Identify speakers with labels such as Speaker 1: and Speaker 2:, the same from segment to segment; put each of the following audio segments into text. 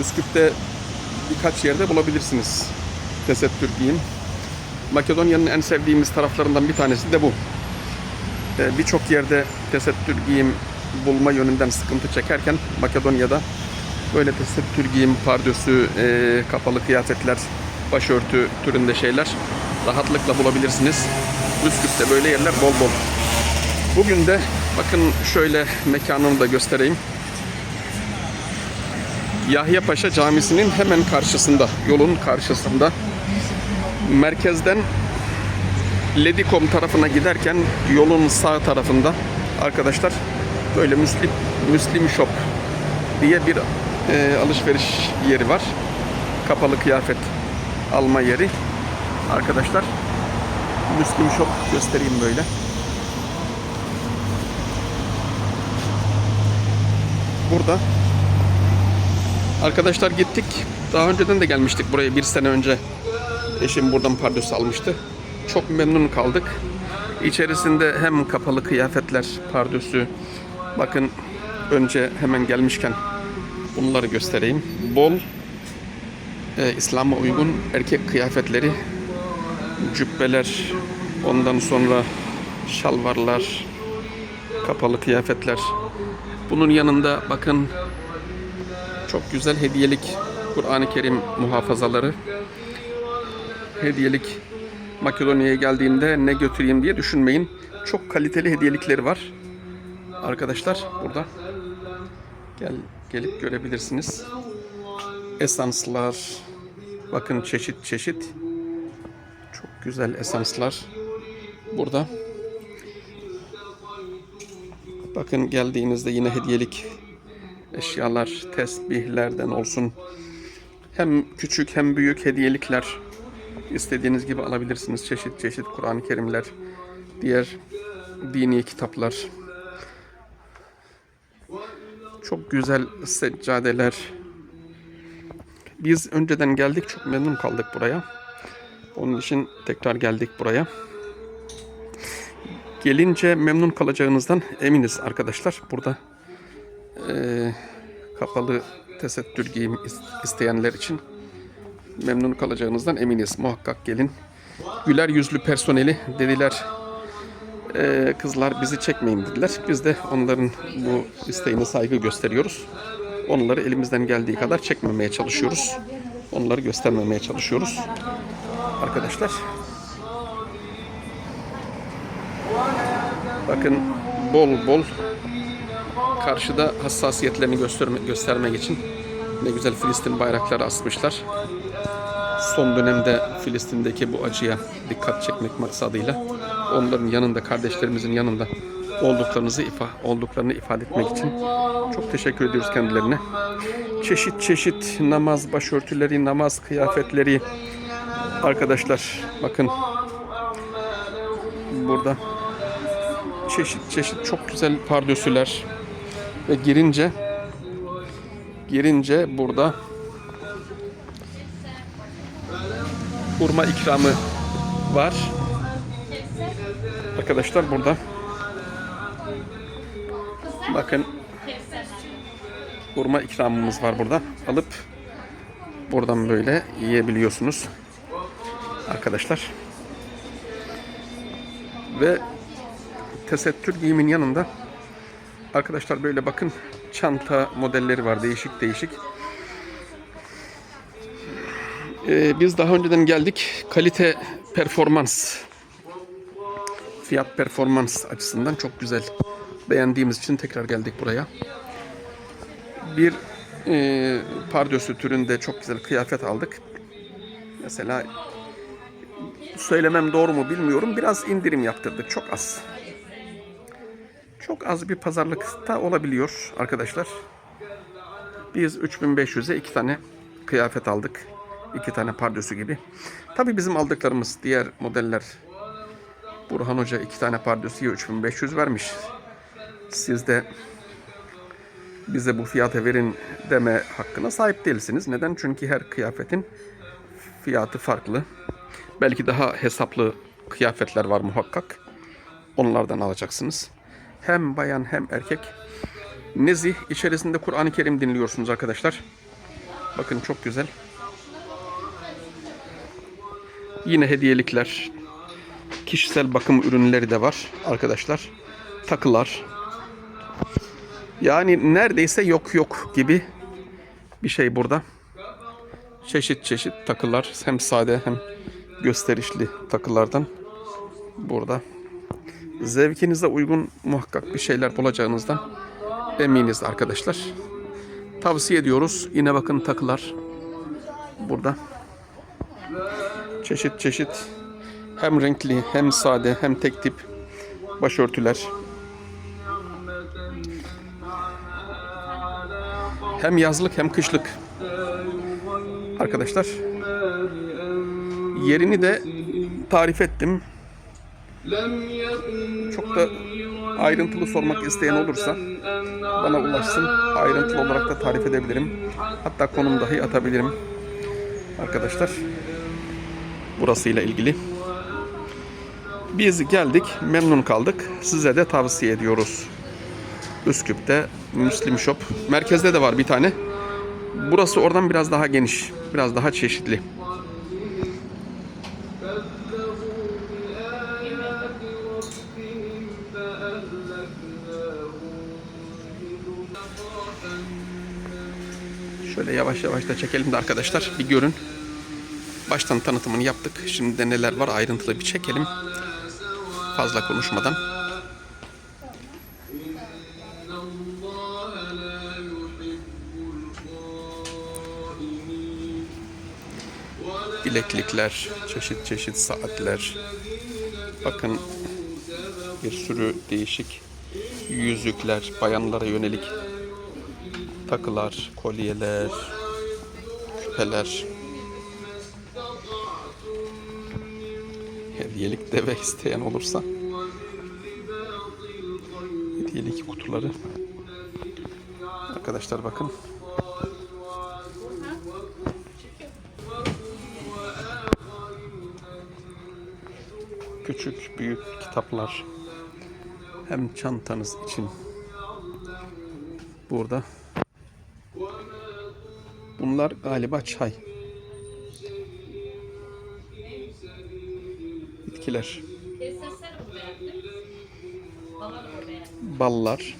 Speaker 1: Üsküp'te birkaç yerde bulabilirsiniz tesettür giyim. Makedonya'nın en sevdiğimiz taraflarından bir tanesi de bu. Ee, Birçok yerde tesettür giyim bulma yönünden sıkıntı çekerken Makedonya'da böyle tesettür giyim, pardösü, e, kapalı kıyafetler, başörtü türünde şeyler rahatlıkla bulabilirsiniz. Üsküp'te böyle yerler bol bol. Bugün de bakın şöyle mekanını da göstereyim. Yahya Paşa Camisi'nin hemen karşısında, yolun karşısında. Merkezden Ledikom tarafına giderken yolun sağ tarafında arkadaşlar böyle Müslim, Müslim Shop diye bir e, alışveriş yeri var. Kapalı kıyafet alma yeri. Arkadaşlar Müslim Shop göstereyim böyle. Burada Arkadaşlar gittik. Daha önceden de gelmiştik buraya bir sene önce. Eşim buradan pardösü almıştı. Çok memnun kaldık. İçerisinde hem kapalı kıyafetler, pardösü. Bakın önce hemen gelmişken bunları göstereyim. Bol e, İslam'a uygun erkek kıyafetleri, cübbeler, ondan sonra şalvarlar, kapalı kıyafetler. Bunun yanında bakın çok güzel hediyelik Kur'an-ı Kerim muhafazaları. Hediyelik Makedonya'ya geldiğimde ne götüreyim diye düşünmeyin. Çok kaliteli hediyelikleri var. Arkadaşlar burada gel gelip görebilirsiniz. Esanslar. Bakın çeşit çeşit. Çok güzel esanslar. Burada. Bakın geldiğinizde yine hediyelik eşyalar, tesbihlerden olsun. Hem küçük hem büyük hediyelikler istediğiniz gibi alabilirsiniz. Çeşit çeşit Kur'an-ı Kerimler, diğer dini kitaplar. Çok güzel seccadeler. Biz önceden geldik, çok memnun kaldık buraya. Onun için tekrar geldik buraya. Gelince memnun kalacağınızdan eminiz arkadaşlar. Burada kapalı tesettür giyim is- isteyenler için memnun kalacağınızdan eminiz. Muhakkak gelin. Güler yüzlü personeli dediler. eee, kızlar bizi çekmeyin dediler. Biz de onların bu isteğine saygı gösteriyoruz. Onları elimizden geldiği kadar çekmemeye çalışıyoruz. Onları göstermemeye çalışıyoruz. Arkadaşlar. Bakın bol bol karşıda hassasiyetlerini gösterme, göstermek için ne güzel Filistin bayrakları asmışlar. Son dönemde Filistin'deki bu acıya dikkat çekmek maksadıyla onların yanında, kardeşlerimizin yanında olduklarınızı ifa, olduklarını ifade etmek için çok teşekkür ediyoruz kendilerine. Çeşit çeşit namaz başörtüleri, namaz kıyafetleri arkadaşlar bakın burada çeşit çeşit çok güzel pardösüler ve girince girince burada hurma ikramı var. Arkadaşlar burada bakın hurma ikramımız var burada. Alıp buradan böyle yiyebiliyorsunuz. Arkadaşlar. Ve tesettür giyimin yanında arkadaşlar böyle bakın çanta modelleri var değişik değişik. Ee, biz daha önceden geldik. Kalite performans fiyat performans açısından çok güzel. Beğendiğimiz için tekrar geldik buraya. Bir e, pardösü türünde çok güzel kıyafet aldık. Mesela söylemem doğru mu bilmiyorum. Biraz indirim yaptırdık. Çok az. Çok az bir pazarlıkta olabiliyor arkadaşlar. Biz 3500'e iki tane kıyafet aldık. iki tane pardösü gibi. Tabii bizim aldıklarımız diğer modeller Burhan Hoca iki tane pardösüye 3500 vermiş. Siz de bize bu fiyata verin deme hakkına sahip değilsiniz. Neden? Çünkü her kıyafetin fiyatı farklı. Belki daha hesaplı kıyafetler var muhakkak. Onlardan alacaksınız. Hem bayan hem erkek. Nezih içerisinde Kur'an-ı Kerim dinliyorsunuz arkadaşlar. Bakın çok güzel. Yine hediyelikler. Kişisel bakım ürünleri de var arkadaşlar. Takılar. Yani neredeyse yok yok gibi bir şey burada. Çeşit çeşit takılar. Hem sade hem gösterişli takılardan burada. Zevkinize uygun muhakkak bir şeyler bulacağınızdan eminiz arkadaşlar. Tavsiye ediyoruz. Yine bakın takılar burada. Çeşit çeşit hem renkli hem sade hem tek tip başörtüler. Hem yazlık hem kışlık. Arkadaşlar yerini de tarif ettim. Çok da ayrıntılı sormak isteyen olursa bana ulaşsın. Ayrıntılı olarak da tarif edebilirim. Hatta konum dahi atabilirim. Arkadaşlar burasıyla ilgili. Biz geldik, memnun kaldık. Size de tavsiye ediyoruz. Üsküp'te Müslim Shop. Merkezde de var bir tane. Burası oradan biraz daha geniş, biraz daha çeşitli. Şöyle yavaş yavaş da çekelim de arkadaşlar bir görün. Baştan tanıtımını yaptık. Şimdi de neler var ayrıntılı bir çekelim. Fazla konuşmadan. Bileklikler, çeşit çeşit saatler. Bakın bir sürü değişik yüzükler, bayanlara yönelik takılar, kolyeler, küpeler. Hediyelik deve isteyen olursa hediyelik kutuları. Arkadaşlar bakın. Küçük, büyük kitaplar. Hem çantanız için burada. Bunlar galiba çay. Bitkiler. Ballar,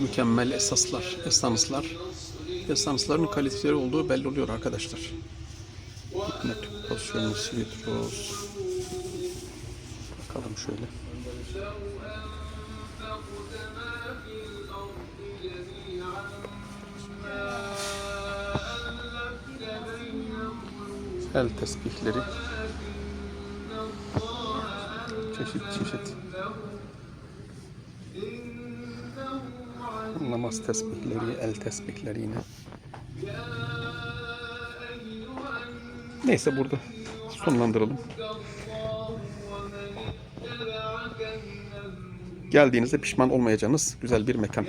Speaker 1: mükemmel esaslar, esanslar. Esansların kaliteli olduğu belli oluyor arkadaşlar. Hikmet pozisyonu, sweet. Bakalım şöyle. El tesbihleri. Çeşit çeşit. Namaz tesbihleri, el tesbihleri yine. Neyse burada sonlandıralım. Geldiğinizde pişman olmayacağınız güzel bir mekan.